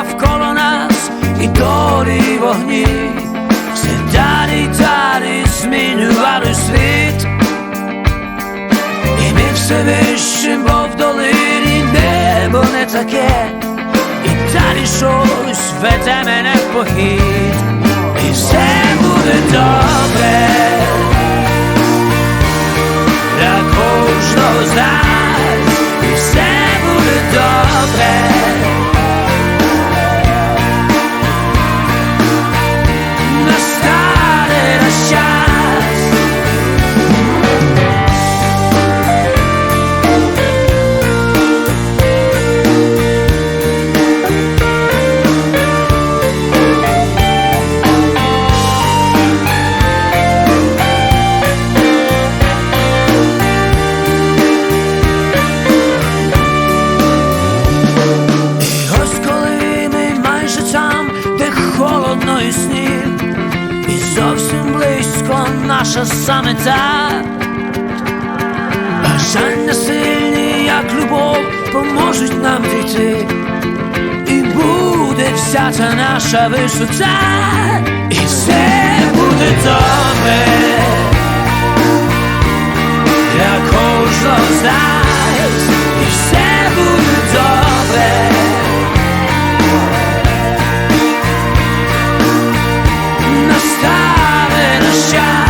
навколо нас і долі і вогні, все далі далі змінювали світ. І ми все вище, бо в долині небо не таке, і далі щось веде мене в похід, і все буде добре. Для кожного з як любов, поможуть нам дійти, і буде вся та наша висота, і все буде добре. Для кожного з нас, і все буде добре. Настане наш час,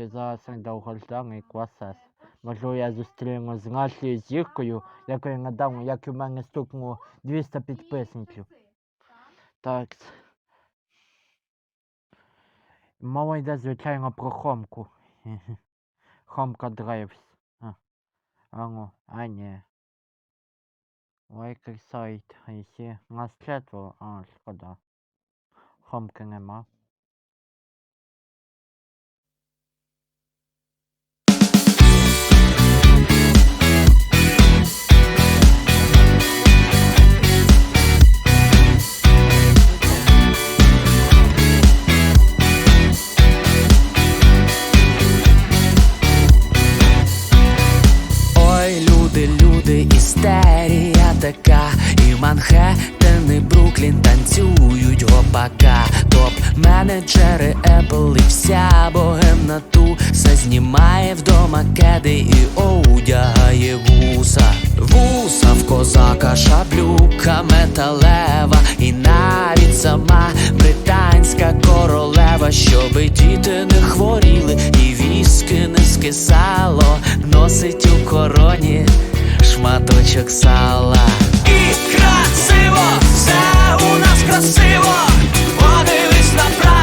Виглядає це довгожданий квасес. Можливо, я зустріну з нашою зіркою, якою недавно, як у мене стукнуло 200 підписників. Так. Мова йде, звичайно, про Хомку. Хомка Драйвс. А. Алло, а ні. Лайкер сайт. А нас четверо, а, шкода. Хомки нема. Менеджери Apple і вся богемна ту все знімає вдома кеди і одягає вуса. Вуса в козака, шаблюка металева, і навіть сама британська королева, щоби діти не хворіли, і віски не скисало, носить у короні шматочок сала. І красиво, все у нас красиво. Подивись направо, подивись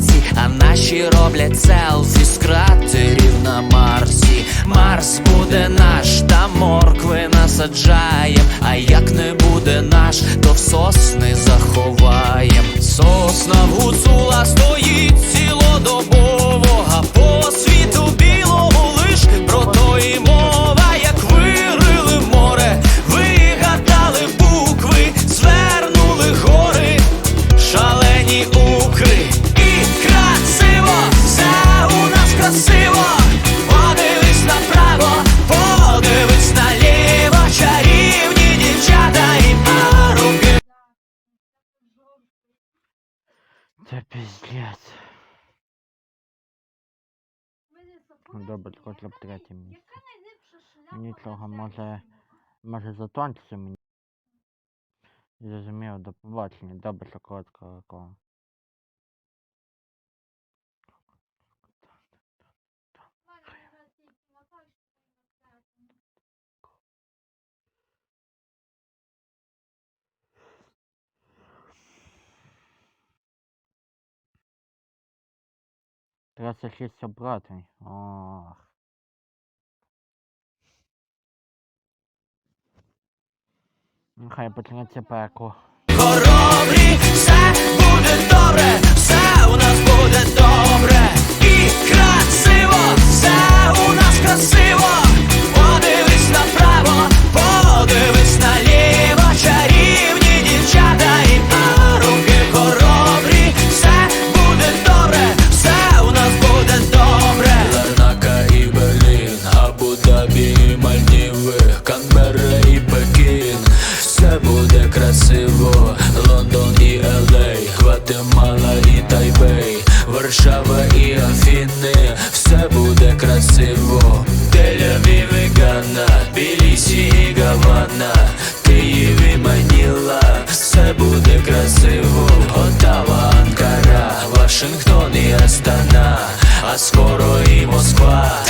китайці, а наші роблять селфі з кратерів на Марсі. Марс буде наш, та моркви насаджаєм. А як не буде наш, то в сосни заховаєм. Сосна в гуцула стоїть цілодобово, а по світу білому лиш про то і Ну, добре, тільки б третє місце. Нічого, може... Може затончиться мені. Зрозумів, до побачення. Добре, що короткого. Тридцять шість обратень. Ох. Нехай почнеться пекло. Скоро і Москва.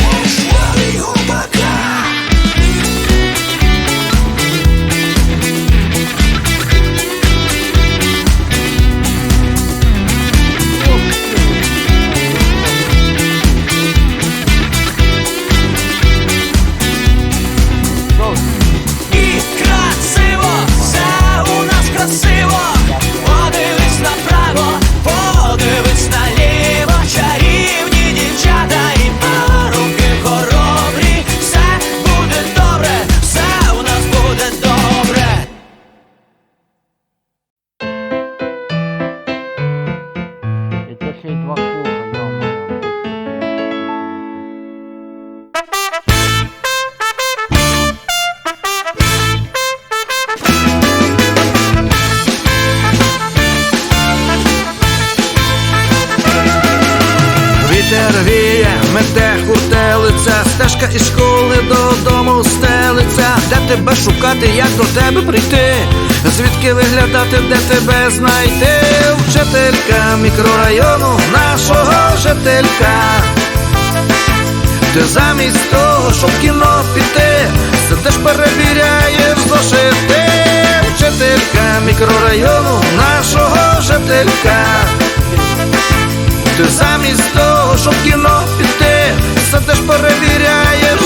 Виглядати, де тебе знайти, вчителька мікрорайону, нашого жителька. Ти замість того, щоб в кіно піти, сидиш перевіряєш зошити, вчителька мікрорайону, нашого жителька. Ти замість того, щоб в кіно піти, сидиш перевіряєш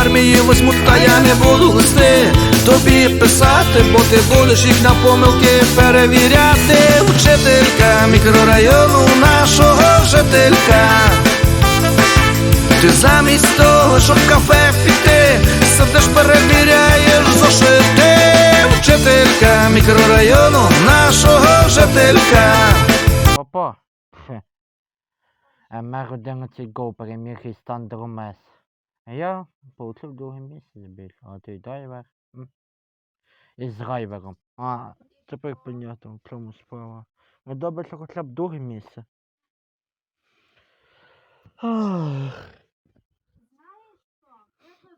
армії возьмуть, та я не буду листи тобі писати, бо ти будеш їх на помилки перевіряти. Вчителька мікрорайону нашого жителька. Ти замість того, щоб в кафе піти, сидиш перевіряєш зошити. Вчителька мікрорайону нашого жителька. Опа. Мер 11 гол переміг із Тандером Мес. Я получив друге місце забіг, а той драйвер. м, Із драйвером. А, тепер понятно, в чому справа. Ну добре, що хоча б друге місце.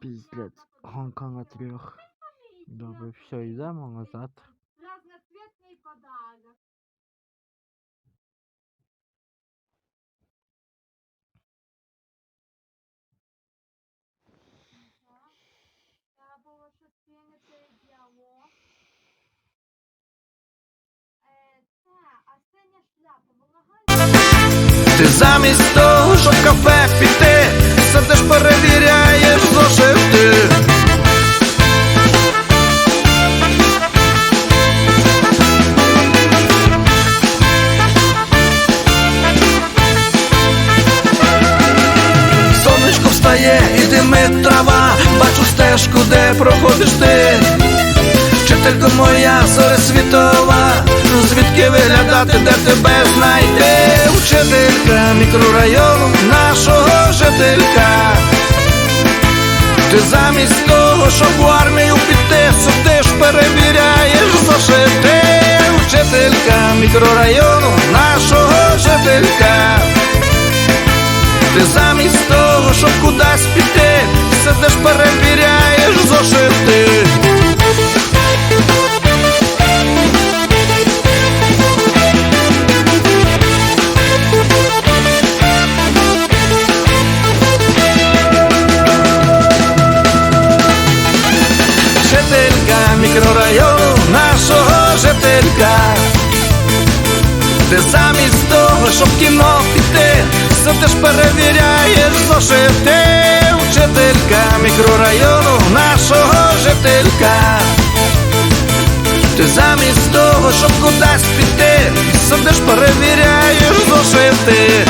Піздець. Гонка на трьох. Добре, все, йдемо назад. разноцветный подарок. Ти замість того, щоб кафе піти, сидиш перевіряєш зошити. Сонечко встає і димить трава, бачу стежку, де проходиш ти. Вчителько моя зоря світова, ну звідки виглядати, де тебе знайти? Вчителька мікрорайону, нашого жителька. Ти замість того, щоб в армію піти, сидиш, перевіряєш зошити. Вчителька мікрорайону нашого жителька. Ти замість того, щоб кудись піти, сидиш, перевіряєш зошити. Мікрорайону нашого жителька. Ти замість того, щоб кіно піти, сидиш перевіряєш зошити. Вчителька мікрорайону нашого жителька. Ти замість того, щоб кудись піти, сидиш перевіряєш зошити.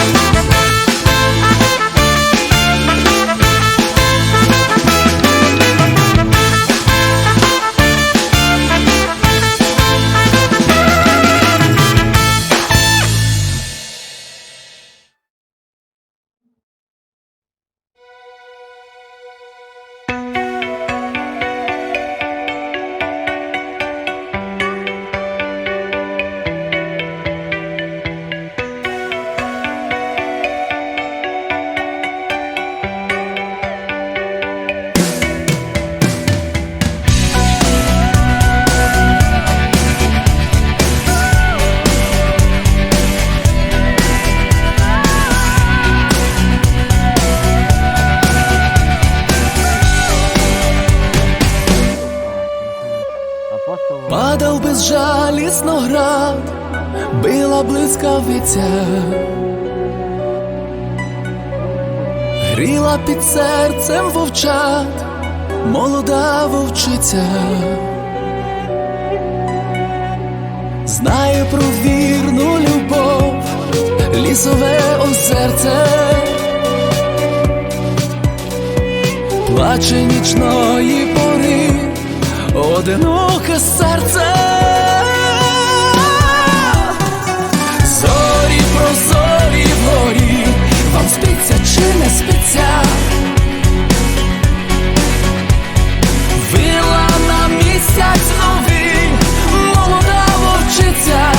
Блискавиця, гріла під серцем вовчат, молода вовчиця, знає про вірну любов, лісове озерце, плаче нічної пори одиноке серце. Прозорі вгорі, вам спиться чи не спиться? Вила на місяць новий, молода вовчиця.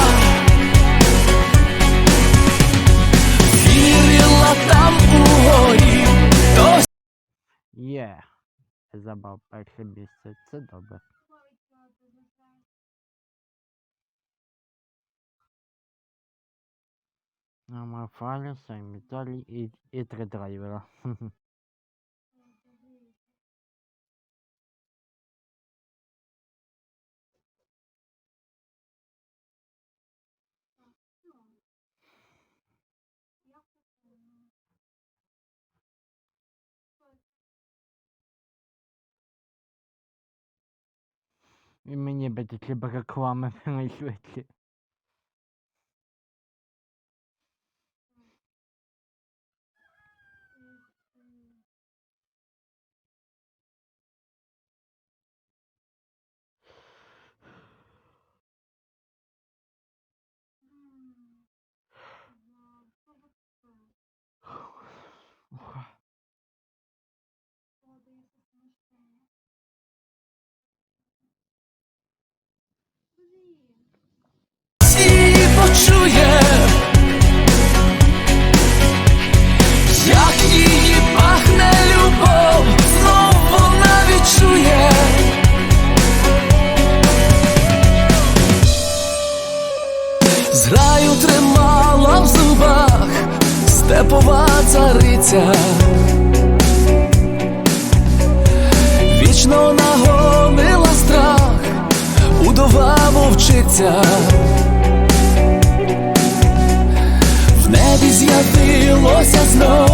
Вірила там угорі, Є. Забав перше місце. Це добре. Номер файлу, самі долі і, і три драйвера. І мені би такі б реклами найшвидше. Почує, як її пахне любов, знов вона відчує. Зграю тримала в зубах степова цариця. Вічно нагонила страх, удова вовчиця. З'явилося знов